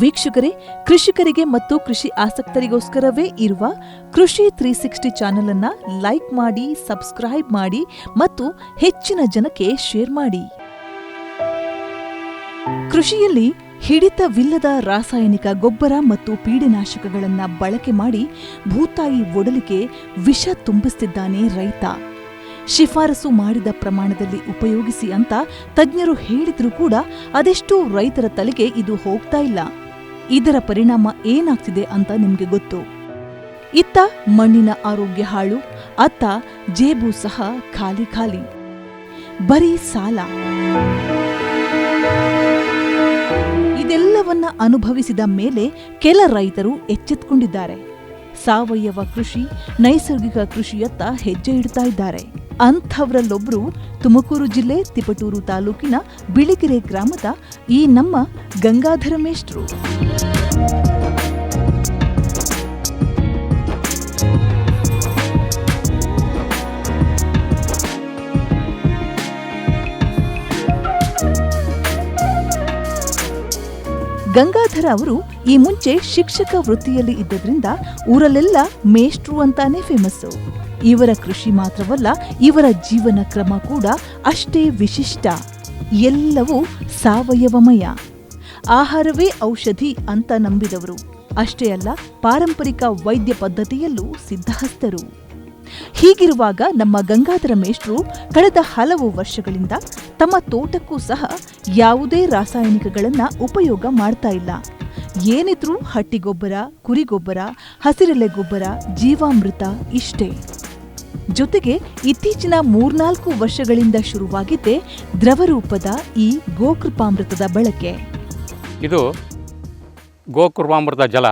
ವೀಕ್ಷಕರೇ, ಕೃಷಿಕರಿಗೆ ಮತ್ತು ಕೃಷಿ ಆಸಕ್ತರಿಗೋಸ್ಕರವೇ ಇರುವ ಕೃಷಿ ತ್ರೀ ಸಿಕ್ಸ್ಟಿ ಚಾನೆಲ್ ಅನ್ನ ಲೈಕ್ ಮಾಡಿ, ಸಬ್ಸ್ಕ್ರೈಬ್ ಮಾಡಿ ಮತ್ತು ಹೆಚ್ಚಿನ ಜನಕ್ಕೆ ಶೇರ್ ಮಾಡಿ. ಕೃಷಿಯಲ್ಲಿ ಹಿಡಿತವಿಲ್ಲದ ರಾಸಾಯನಿಕ ಗೊಬ್ಬರ ಮತ್ತು ಪೀಡನಾಶಕಗಳನ್ನು ಬಳಕೆ ಮಾಡಿ ಭೂತಾಯಿ ಒಡಲಿಗೆ ವಿಷ ತುಂಬಿಸುತ್ತಿದ್ದಾನೆ ರೈತ. ಶಿಫಾರಸು ಮಾಡಿದ ಪ್ರಮಾಣದಲ್ಲಿ ಉಪಯೋಗಿಸಿ ಅಂತ ತಜ್ಞರು ಹೇಳಿದರೂ ಕೂಡ ಅದೆಷ್ಟೋ ರೈತರ ತಲೆಗೆ ಇದು ಹೋಗ್ತಾ ಇಲ್ಲ. ಇದರ ಪರಿಣಾಮ ಏನಾಗ್ತಿದೆ ಅಂತ ನಿಮಗೆ ಗೊತ್ತು? ಇತ್ತ ಮಣ್ಣಿನ ಆರೋಗ್ಯ ಹಾಳು, ಅತ್ತ ಜೇಬು ಸಹ ಖಾಲಿ ಖಾಲಿ. ಬರೀ ಸಾಲ. ಇದೆಲ್ಲವನ್ನ ಅನುಭವಿಸಿದ ಮೇಲೆ ಕೆಲ ರೈತರು ಎಚ್ಚೆತ್ಕೊಂಡಿದ್ದಾರೆ. ಸಾವಯವ ಕೃಷಿ, ನೈಸರ್ಗಿಕ ಕೃಷಿಯತ್ತ ಹೆಜ್ಜೆ ಇಡ್ತಾ ಇದ್ದಾರೆ. ಅಂಥವರಲ್ಲೊಬ್ರು ತುಮಕೂರು ಜಿಲ್ಲೆ, ತಿಪಟೂರು ತಾಲೂಕಿನ ಬಿಳಿಗೆರೆ ಗ್ರಾಮದ ಈ ನಮ್ಮ ಗಂಗಾಧರ ಮೇಷ್ಟ್ರು. ಗಂಗಾಧರ ಅವರು ಈ ಮುಂಚೆ ಶಿಕ್ಷಕ ವೃತ್ತಿಯಲ್ಲಿ ಇದ್ದದ್ರಿಂದ ಊರಲ್ಲೆಲ್ಲ ಮೇಷ್ಟ್ರು ಅಂತಾನೆ ಫೇಮಸ್ಸು ಇವರ ಕೃಷಿ ಮಾತ್ರವಲ್ಲ, ಇವರ ಜೀವನ ಕ್ರಮ ಕೂಡ ಅಷ್ಟೇ ವಿಶಿಷ್ಟ. ಎಲ್ಲವೂ ಸಾವಯವಮಯ. ಆಹಾರವೇ ಔಷಧಿ ಅಂತ ನಂಬಿದವರು. ಅಷ್ಟೇ ಅಲ್ಲ, ಪಾರಂಪರಿಕ ವೈದ್ಯ ಪದ್ಧತಿಯಲ್ಲೂ ಸಿದ್ಧಹಸ್ತರು. ಹೀಗಿರುವಾಗ ನಮ್ಮ ಗಂಗಾಧರ ಮೇಷ್ಟ್ರು ಕಳೆದ ಹಲವು ವರ್ಷಗಳಿಂದ ತಮ್ಮ ತೋಟಕ್ಕೂ ಸಹ ಯಾವುದೇ ರಾಸಾಯನಿಕಗಳನ್ನು ಉಪಯೋಗ ಮಾಡ್ತಾ ಇಲ್ಲ. ಏನಿದ್ರೂ ಹಟ್ಟಿಗೊಬ್ಬರ, ಕುರಿಗೊಬ್ಬರ, ಹಸಿರೆಲೆ ಗೊಬ್ಬರ, ಜೀವಾಮೃತ ಇಷ್ಟೇ. ಜೊತೆಗೆ ಇತ್ತೀಚಿನ ಮೂರ್ನಾಲ್ಕು ವರ್ಷಗಳಿಂದ ಶುರುವಾಗಿದ್ದೇ ದ್ರವರೂಪದ ಈ ಗೋಕೃಪಾಮೃತದ ಬಳಕೆ. ಇದು ಗೋಕೃಪಾಮೃತ ಜಲ.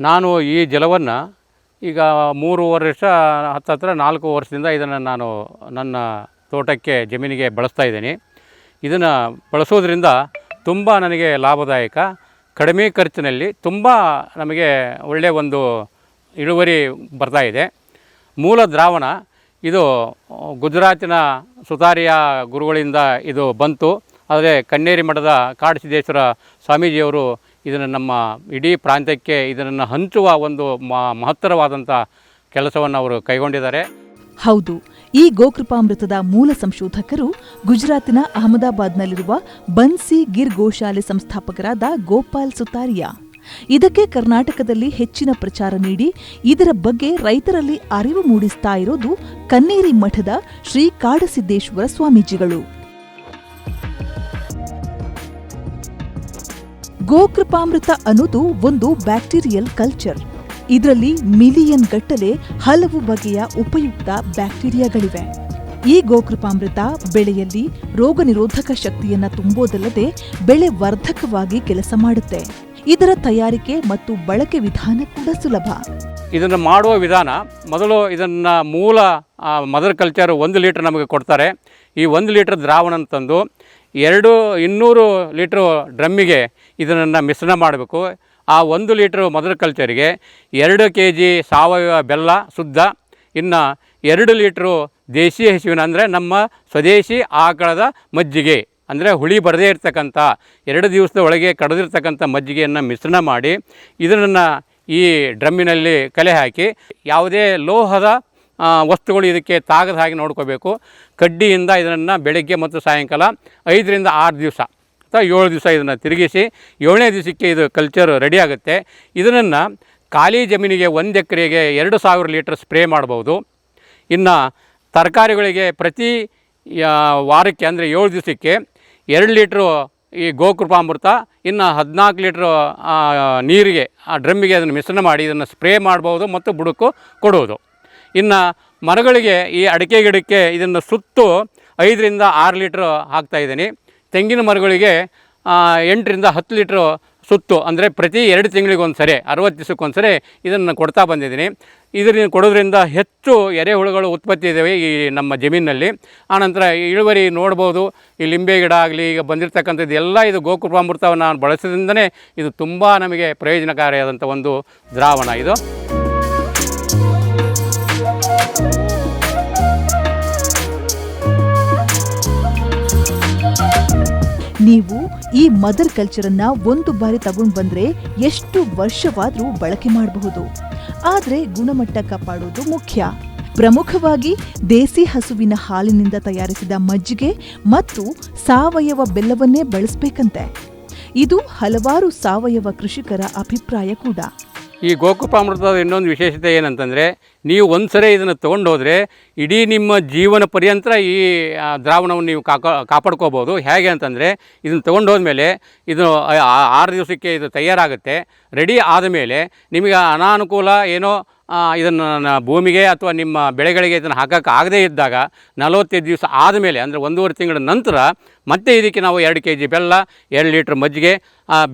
ನಾನು ಈ ಜಲವನ್ನು ಈಗ ಮೂರು ವರ್ಷ ಹತ್ತತ್ರ ನಾಲ್ಕು ವರ್ಷದಿಂದ ಇದನ್ನು ನಾನು ನನ್ನ ತೋಟಕ್ಕೆ ಜಮೀನಿಗೆ ಬಳಸ್ತಾ ಇದ್ದೀನಿ. ಇದನ್ನು ಬಳಸೋದ್ರಿಂದ ತುಂಬ ನನಗೆ ಲಾಭದಾಯಕ. ಕಡಿಮೆ ಖರ್ಚಿನಲ್ಲಿ ತುಂಬ ನಮಗೆ ಒಳ್ಳೆಯ ಒಂದು ಇಳುವರಿ ಬರ್ತಾ ಇದೆ. ಮೂಲ ದ್ರಾವಣ. ಇದು ಗುಜರಾತಿನ ಸುತಾರಿಯ ಗುರುಗಳಿಂದ ಇದು ಬಂತು. ಆದರೆ ಕಣ್ಣೇರಿ ಮಠದ ಕಾಡಸಿದ್ದೇಶ್ವರ ಸ್ವಾಮೀಜಿಯವರು ಇದನ್ನು ನಮ್ಮ ಇಡೀ ಪ್ರಾಂತ್ಯಕ್ಕೆ ಇದನ್ನು ಹಂಚುವ ಒಂದು ಮಹತ್ತರವಾದಂಥ ಕೆಲಸವನ್ನು ಅವರು ಕೈಗೊಂಡಿದ್ದಾರೆ. ಹೌದು, ಈ ಗೋಕೃಪಾಮೃತದ ಮೂಲ ಸಂಶೋಧಕರು ಗುಜರಾತಿನ ಅಹಮದಾಬಾದ್ನಲ್ಲಿರುವ ಬನ್ಸಿ ಗಿರ್ ಗೋಶಾಲೆ ಸಂಸ್ಥಾಪಕರಾದ ಗೋಪಾಲ್ ಸುತಾರಿಯಾ. ಇದಕ್ಕೆ ಕರ್ನಾಟಕದಲ್ಲಿ ಹೆಚ್ಚಿನ ಪ್ರಚಾರ ನೀಡಿ ಇದರ ಬಗ್ಗೆ ರೈತರಲ್ಲಿ ಅರಿವು ಮೂಡಿಸ್ತಾ ಇರೋದು ಕನ್ನೇರಿ ಮಠದ ಶ್ರೀ ಕಾಡಸಿದ್ದೇಶ್ವರ ಸ್ವಾಮೀಜಿಗಳು. ಗೋಕೃಪಾಮೃತ ಅನ್ನೋದು ಒಂದು ಬ್ಯಾಕ್ಟೀರಿಯಲ್ ಕಲ್ಚರ್. ಇದರಲ್ಲಿ ಮಿಲಿಯನ್ ಗಟ್ಟಲೆ ಹಲವು ಬಗೆಯ ಉಪಯುಕ್ತ ಬ್ಯಾಕ್ಟೀರಿಯಾಗಳಿವೆ. ಈ ಗೋಕೃಪಾಮೃತ ಬೆಳೆಯಲ್ಲಿ ರೋಗ ನಿರೋಧಕ ಶಕ್ತಿಯನ್ನು ತುಂಬೋದಲ್ಲದೆ ಬೆಳೆ ವರ್ಧಕವಾಗಿ ಕೆಲಸ ಮಾಡುತ್ತೆ. ಇದರ ತಯಾರಿಕೆ ಮತ್ತು ಬಳಕೆ ವಿಧಾನ ಕೂಡ ಸುಲಭ. ಇದನ್ನು ಮಾಡುವ ವಿಧಾನ ಮೊದಲು ಇದನ್ನು ಮೂಲ ಮದರ್ ಕಲ್ಚರ್ ಒಂದು ಲೀಟ್ರ್ ನಮಗೆ ಕೊಡ್ತಾರೆ. ಈ ಒಂದು ಲೀಟ್ರ್ ದ್ರಾವಣ ತಂದು ಎರಡು ಇನ್ನೂರು ಲೀಟ್ರು ಡ್ರಮ್ಮಿಗೆ ಇದನ್ನು ಮಿಶ್ರಣ ಮಾಡಬೇಕು. ಆ ಒಂದು ಲೀಟ್ರ್ ಮದರ್ ಕಲ್ಚರಿಗೆ ಎರಡು ಕೆ ಜಿ ಸಾವಯವ ಬೆಲ್ಲ ಶುದ್ಧ, ಇನ್ನು ಎರಡು ಲೀಟ್ರು ದೇಶಿ ಹಸುವಿನ ಅಂದರೆ ನಮ್ಮ ಸ್ವದೇಶಿ ಆಕಳದ ಮಜ್ಜಿಗೆ. ಅಂದರೆ ಹುಳಿ ಬರದೇ ಇರತಕ್ಕಂಥ ಎರಡು ದಿವಸದ ಒಳಗೆ ಕಡಿದಿರ್ತಕ್ಕಂಥ ಮಜ್ಜಿಗೆಯನ್ನು ಮಿಶ್ರಣ ಮಾಡಿ ಇದನ್ನು ಈ ಡ್ರಮ್ಮಿನಲ್ಲಿ ಕಲೆ ಹಾಕಿ ಯಾವುದೇ ಲೋಹದ ವಸ್ತುಗಳು ಇದಕ್ಕೆ ತಾಗದ ಹಾಗೆ ನೋಡ್ಕೋಬೇಕು. ಕಡ್ಡಿಯಿಂದ ಇದನ್ನು ಬೆಳಗ್ಗೆ ಮತ್ತು ಸಾಯಂಕಾಲ ಐದರಿಂದ ಆರು ದಿವಸ ಅಥವಾ ಏಳು ದಿವಸ ಇದನ್ನು ತಿರುಗಿಸಿ ಏಳನೇ ದಿವಸಕ್ಕೆ ಇದು ಕಲ್ಚರ್ ರೆಡಿ ಆಗುತ್ತೆ. ಇದನ್ನು ಖಾಲಿ ಜಮೀನಿಗೆ ಒಂದು ಎಕರೆಗೆ ಎರಡು ಸಾವಿರ ಲೀಟ್ರ್ ಸ್ಪ್ರೇ ಮಾಡ್ಬೋದು. ಇನ್ನು ತರಕಾರಿಗಳಿಗೆ ಪ್ರತಿ ವಾರಕ್ಕೆ ಅಂದರೆ ಏಳು ದಿವಸಕ್ಕೆ ಎರಡು ಲೀಟ್ರು ಈ ಗೋಕೃಪಾಮೃತ ಇನ್ನು ಹದಿನಾಲ್ಕು ಲೀಟ್ರು ನೀರಿಗೆ, ಆ ಡ್ರಮ್ಮಿಗೆ ಅದನ್ನು ಮಿಶ್ರಣ ಮಾಡಿ, ಇದನ್ನು ಸ್ಪ್ರೇ ಮಾಡ್ಬೋದು ಮತ್ತು ಬುಡಕ್ಕೂ ಕೊಡುವುದು. ಇನ್ನು ಮರಗಳಿಗೆ ಈ ಅಡಿಕೆ ಗಿಡಕ್ಕೆ ಇದನ್ನು ಸುತ್ತು ಐದರಿಂದ ಆರು ಲೀಟ್ರ್ ಹಾಕ್ತಾಯಿದ್ದೀನಿ ತೆಂಗಿನ ಮರಗಳಿಗೆ ಎಂಟರಿಂದ ಹತ್ತು ಲೀಟ್ರು ಸುತ್ತು, ಅಂದರೆ ಪ್ರತಿ ಎರಡು ತಿಂಗಳಿಗೊಂದು ಸರಿ ಅರವತ್ತು ದಿವಸಕ್ಕೊಂದು ಸರಿ ಇದನ್ನು ಕೊಡ್ತಾ ಬಂದಿದ್ದೀನಿ. ಇದರಿಂದ ಕೊಡೋದ್ರಿಂದ ಹೆಚ್ಚು ಎರೆಹುಳುಗಳು ಉತ್ಪತ್ತಿ ಇದ್ದಾವೆ ಈ ನಮ್ಮ ಜಮೀನಿನಲ್ಲಿ. ಆನಂತರ ಇಳುವರಿ ನೋಡ್ಬೋದು. ಈ ಲಿಂಬೆ ಗಿಡ ಆಗಲಿ ಈಗ ಬಂದಿರತಕ್ಕಂಥದ್ದು ಎಲ್ಲ ಇದು ಗೋಕೃಪಾಮೃತವನ್ನು ನಾನು ಬಳಸೋದ್ರಿಂದನೇ ಇದು ತುಂಬ ನಮಗೆ ಪ್ರಯೋಜನಕಾರಿಯಾದಂಥ ಒಂದು ದ್ರಾವಣ ಇದು. ನೀವು ಈ ಮದರ್ ಕಲ್ಚರನ್ನ ಒಂದು ಬಾರಿ ತಗೊಂಡು ಬಂದ್ರೆ ಎಷ್ಟು ವರ್ಷವಾದ್ರೂ ಬಳಕೆ ಮಾಡಬಹುದು. ಆದ್ರೆ ಗುಣಮಟ್ಟ ಕಾಪಾಡುವುದು ಮುಖ್ಯ. ಪ್ರಮುಖವಾಗಿ ದೇಸಿ ಹಸುವಿನ ಹಾಲಿನಿಂದ ತಯಾರಿಸಿದ ಮಜ್ಜಿಗೆ ಮತ್ತು ಸಾವಯವ ಬೆಲ್ಲವನ್ನೇ ಬಳಸಬೇಕಂತೆ. ಇದು ಹಲವಾರು ಸಾವಯವ ಕೃಷಿಕರ ಅಭಿಪ್ರಾಯ ಕೂಡ. ಈ ಗೋಕುಪಾಮೃತದ ಇನ್ನೊಂದು ವಿಶೇಷತೆ ಏನಂತಂದರೆ, ನೀವು ಒಂದು ಸರಿ ಇದನ್ನು ತೊಗೊಂಡೋದ್ರೆ ಇಡೀ ನಿಮ್ಮ ಜೀವನ ಪರ್ಯಂತ ಈ ದ್ರಾವಣವನ್ನು ನೀವು ಕಾಕ, ಕಾಪಾಡ್ಕೋಬೋದು. ಹೇಗೆ ಅಂತಂದರೆ, ಇದನ್ನು ತೊಗೊಂಡೋದ್ಮೇಲೆ ಇದು, ಆ- ಆ- ಆರು ದಿವಸಕ್ಕೆ ಇದು ತಯಾರಾಗುತ್ತೆ. ರೆಡಿ ಆದಮೇಲೆ ನಿಮಗೆ ಅನಾನುಕೂಲ ಏನೋ ಇದನ್ನು ಭೂಮಿಗೆ ಅಥವಾ ನಿಮ್ಮ ಬೆಳೆಗಳಿಗೆ ಇದನ್ನು ಹಾಕೋಕ್ಕೆ ಆಗದೇ ಇದ್ದಾಗ ನಲವತ್ತೈದು ದಿವಸ ಆದಮೇಲೆ, ಅಂದರೆ ಒಂದೂವರೆ ತಿಂಗಳ ನಂತರ ಮತ್ತೆ ಇದಕ್ಕೆ ನಾವು ಎರಡು ಕೆ ಜಿ ಬೆಲ್ಲ, ಎರಡು ಲೀಟ್ರ್ ಮಜ್ಜಿಗೆ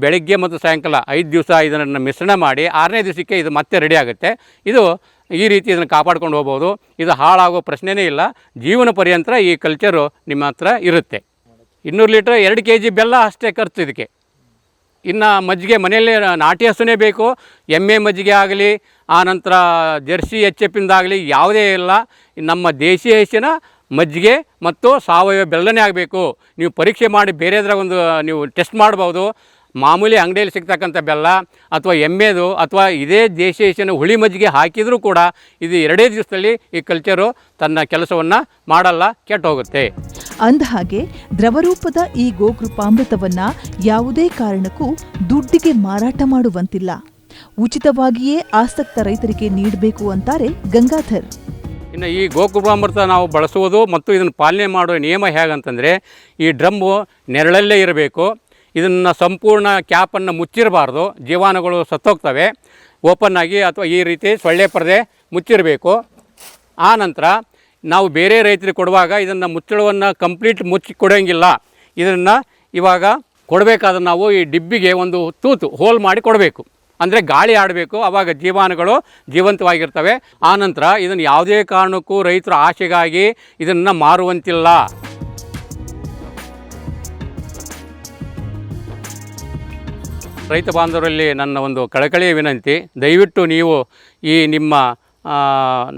ಬೆಳಗ್ಗೆ ಮತ್ತು ಸಾಯಂಕಾಲ ಐದು ದಿವಸ ಇದನ್ನು ಮಿಶ್ರಣ ಮಾಡಿ ಆರನೇ ದಿವಸಕ್ಕೆ ಇದು ಮತ್ತೆ ರೆಡಿ ಆಗುತ್ತೆ. ಇದು ಈ ರೀತಿ ಇದನ್ನು ಕಾಪಾಡ್ಕೊಂಡು ಹೋಗ್ಬೋದು. ಇದು ಹಾಳಾಗೋ ಪ್ರಶ್ನೆಯೇ ಇಲ್ಲ. ಜೀವನ ಪರ್ಯಂತರ ಈ ಕಲ್ಚರು ನಿಮ್ಮ ಹತ್ರ ಇರುತ್ತೆ. ಇನ್ನೂರು ಲೀಟ್ರ್ ಎರಡು ಕೆ ಜಿ ಬೆಲ್ಲ ಅಷ್ಟೇ ಖರ್ಚು ಇದಕ್ಕೆ. ಇನ್ನು ಮಜ್ಜಿಗೆ ಮನೆಯಲ್ಲೇ ನಾಟಿ ಹಸುನೇ ಬೇಕು. ಎಮ್ಮೆ ಮಜ್ಜಿಗೆ ಆಗಲಿ ಆನಂತರ ಜರ್ಸಿ ಎಚ್ ಎಪ್ಪಿಂದಾಗಲಿ ಯಾವುದೇ ಇಲ್ಲ. ನಮ್ಮ ದೇಶೀಯ ಹಸಿನ ಮಜ್ಜಿಗೆ ಮತ್ತು ಸಾವಯವ ಬೆಲ್ಲನೇ ಆಗಬೇಕು. ನೀವು ಪರೀಕ್ಷೆ ಮಾಡಿ ಬೇರೆದ್ರಾಗ ಒಂದು, ನೀವು ಟೆಸ್ಟ್ ಮಾಡ್ಬೋದು. ಮಾಮೂಲಿ ಅಂಗಡಿಯಲ್ಲಿ ಸಿಗ್ತಕ್ಕಂಥ ಬೆಲ್ಲ ಅಥವಾ ಎಮ್ಮೆದು ಅಥವಾ ಇದೇ ದೇಶೇಶನ ಹಸಿನ ಹುಳಿ ಮಜ್ಜಿಗೆ ಹಾಕಿದರೂ ಕೂಡ ಇದು ಎರಡೇ ದಿವಸದಲ್ಲಿ ಈ ಕಲ್ಚರು ತನ್ನ ಕೆಲಸವನ್ನು ಮಾಡಲ್ಲ ಕೆಟ್ಟೋಗುತ್ತೆ ಅಂದಹಾಗೆ ದ್ರವರೂಪದ ಈ ಗೋಕೃಪಾಮೃತವನ್ನು ಯಾವುದೇ ಕಾರಣಕ್ಕೂ ದುಡ್ಡಿಗೆ ಮಾರಾಟ ಮಾಡುವಂತಿಲ್ಲ. ಉಚಿತವಾಗಿಯೇ ಆಸಕ್ತ ರೈತರಿಗೆ ನೀಡಬೇಕು ಅಂತಾರೆ ಗಂಗಾಧರ್. ಇನ್ನು ಈ ಗೋಕೃಪಾಮೃತ ನಾವು ಬಳಸುವುದು ಮತ್ತು ಇದನ್ನು ಪಾಲನೆ ಮಾಡುವ ನಿಯಮ ಹೇಗಂತಂದರೆ ಈ ಡ್ರಮ್ಮು ನೆರಳಲ್ಲೇ ಇರಬೇಕು. ಇದನ್ನು ಸಂಪೂರ್ಣ ಕ್ಯಾಪನ್ನು ಮುಚ್ಚಿರಬಾರ್ದು. ಜೀವಾಣುಗಳು ಸತ್ತೋಗ್ತವೆ. ಓಪನ್ ಆಗಿ ಅಥವಾ ಈ ರೀತಿ ಸೊಳ್ಳೆ ಪರದೆ ಮುಚ್ಚಿರಬೇಕು. ಆ ನಂತರ ನಾವು ಬೇರೆ ರೈತರಿಗೆ ಕೊಡುವಾಗ ಇದನ್ನು ಮುಚ್ಚಳವನ್ನು ಕಂಪ್ಲೀಟ್ ಮುಚ್ಚಿ ಕೊಡೋಂಗಿಲ್ಲ. ಇದನ್ನು ಇವಾಗ ಕೊಡಬೇಕಾದ ನಾವು ಈ ಡಿಬ್ಬಿಗೆ ಒಂದು ತೂತು, ಹೋಲ್ ಮಾಡಿ ಕೊಡಬೇಕು. ಅಂದರೆ ಗಾಳಿ ಆಡಬೇಕು. ಆವಾಗ ಜೀವಾಣುಗಳು ಜೀವಂತವಾಗಿರ್ತವೆ. ಆನಂತರ ಇದನ್ನು ಯಾವುದೇ ಕಾರಣಕ್ಕೂ ರೈತರ ಆಸೆಗಾಗಿ ಇದನ್ನು ಮಾರುವಂತಿಲ್ಲ. ರೈತ ಬಾಂಧವರಲ್ಲಿ ನನ್ನ ಒಂದು ಕಳಕಳಿಯ ವಿನಂತಿ, ದಯವಿಟ್ಟು ನೀವು ಈ ನಿಮ್ಮ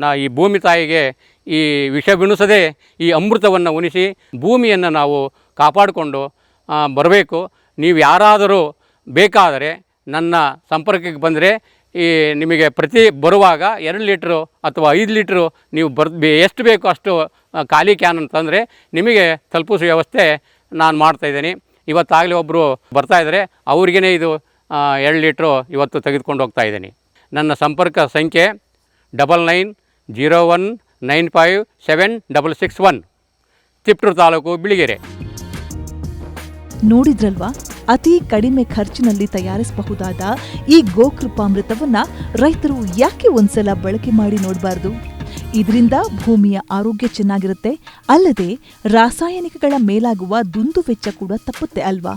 ನಾ ಈ ಭೂಮಿ ತಾಯಿಗೆ ಈ ವಿಷ ಬಿಣಿಸದೆ ಈ ಅಮೃತವನ್ನು ಉಣಿಸಿ, ಭೂಮಿಯನ್ನು ನಾವು ಕಾಪಾಡಿಕೊಂಡು ಬರಬೇಕು. ನೀವು ಯಾರಾದರೂ ಬೇಕಾದರೆ ನನ್ನ ಸಂಪರ್ಕಕ್ಕೆ ಬಂದರೆ, ಈ ನಿಮಗೆ ಪ್ರತಿ ಬರುವಾಗ ಎರಡು ಲೀಟ್ರು ಅಥವಾ ಐದು ಲೀಟ್ರು ನೀವು ಬರ್ ಎಷ್ಟು ಬೇಕೋ ಅಷ್ಟು ಖಾಲಿ ಕ್ಯಾನ್ ಅಂತಂದರೆ ನಿಮಗೆ ತಲುಪಿಸುವ ವ್ಯವಸ್ಥೆ ನಾನು ಮಾಡ್ತಾಯಿದ್ದೀನಿ ಇವತ್ತಾಗಲೇ ಒಬ್ಬರು ಬರ್ತಾಯಿದ್ದಾರೆ ಅವ್ರಿಗೇ ಇದು ಎರಡು ಲೀಟ್ರು ಇವತ್ತು ತೆಗೆದುಕೊಂಡು ಹೋಗ್ತಾ ಇದ್ದೀನಿ. ನನ್ನ ಸಂಪರ್ಕ ಸಂಖ್ಯೆ double nine zero one nine five seven double six one. Tiptur taluk Biligere. ನೋಡಿದ್ರಲ್ವಾ? ಅತಿ ಕಡಿಮೆ ಖರ್ಚಿನಲ್ಲಿ ತಯಾರಿಸಬಹುದಾದ ಈ ಗೋಕೃಪಾಮೃತವನ್ನು ರೈತರು ಯಾಕೆ ಒಂದ್ಸಲ ಬಳಕೆ ಮಾಡಿ ನೋಡಬಾರ್ದು? ಇದರಿಂದ ಭೂಮಿಯ ಆರೋಗ್ಯ ಚೆನ್ನಾಗಿರುತ್ತೆ ಅಲ್ಲದೆ ರಾಸಾಯನಿಕಗಳ ಮೇಲಾಗುವ ದುಂದು ವೆಚ್ಚ ಕೂಡ ತಪ್ಪುತ್ತೆ ಅಲ್ವಾ?